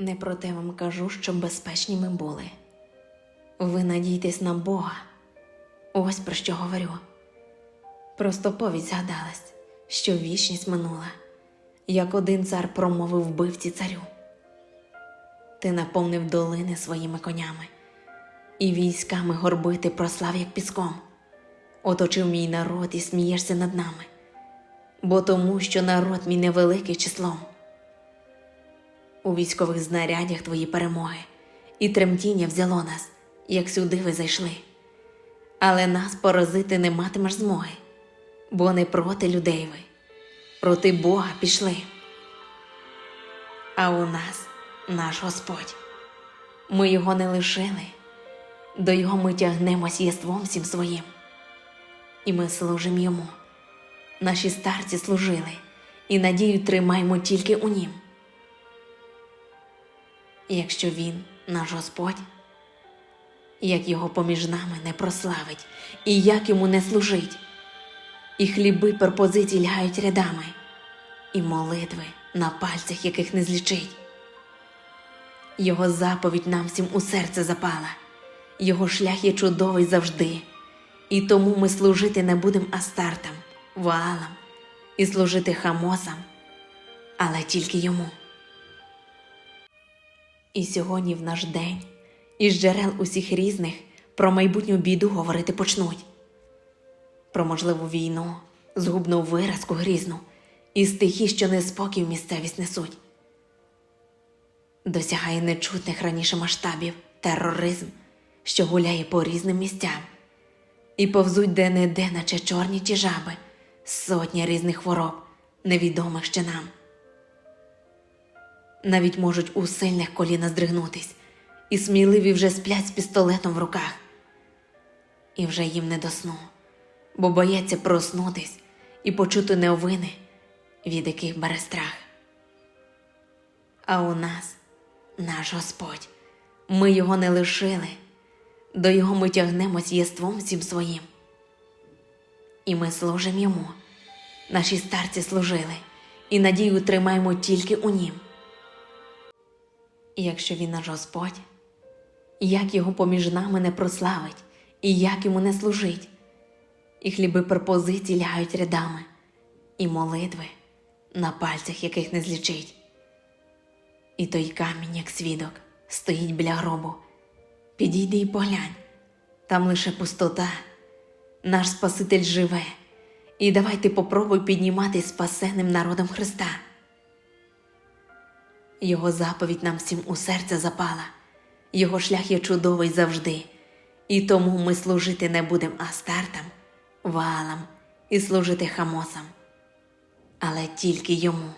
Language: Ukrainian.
Не про те вам кажу, щоб безпечні ми були. Ви надійтесь на Бога. Ось про що говорю. Просто повідь згадалась, що вічність минула, як один цар промовив вбивці царю. Ти наповнив долини своїми конями, і військами горби ти прослав, як піском. Оточив мій народ і смієшся над нами, бо тому, що народ мій невеликий числом. У військових знарядях твої перемоги, і тремтіння взяло нас, як сюди ви зайшли. Але нас поразити не матимеш змоги, бо не проти людей ви, проти Бога пішли. А у нас наш Господь. Ми його не лишили, до його ми тягнемось єством всім своїм. І ми служимо йому. Наші старці служили, і надію тримаємо тільки у нім. Якщо він наш Господь, як його поміж нами не прославить, і як йому не служить, і хліби пропозицій лягають рядами, і молитви на пальцях, яких не злічить. Його заповідь нам всім у серце запала, його шлях є чудовий завжди, і тому ми служити не будем Астартам, Ваалам і служити Хамосам, але тільки йому. І сьогодні в наш день із джерел усіх різних про майбутню біду говорити почнуть. Про можливу війну, згубну виразку грізну і стихі, що неспокій в місцевість несуть. Досягає нечутних раніше масштабів тероризм, що гуляє по різним місцям, і повзуть де-не-де, наче чорні ті жаби, сотня різних хвороб, невідомих ще нам навіть можуть у сильних коліна здригнутись, і сміливі вже сплять з пістолетом в руках. І вже їм не до сну, бо бояться проснутись і почути неовини, від яких бере страх. А у нас наш Господь, ми його не лишили, до його ми тягнемось єством всім своїм. І ми служимо йому. Наші старці служили, і надію тримаємо тільки у нім. І якщо він наш Господь, як його поміж нами не прославить, і як йому не служить, і хліби пропозицій лягають рядами, і молитви, на пальцях яких не злічить. І той камінь, як свідок, стоїть біля гробу. Підійди і поглянь, там лише пустота, наш Спаситель живе, і давай ти попробуй підніматись спасенним народом Христа. Його заповідь нам всім у серце запала, його шлях є чудовий завжди, і тому ми служити не будемо Астартам, валам і служити Хамосам, але тільки йому.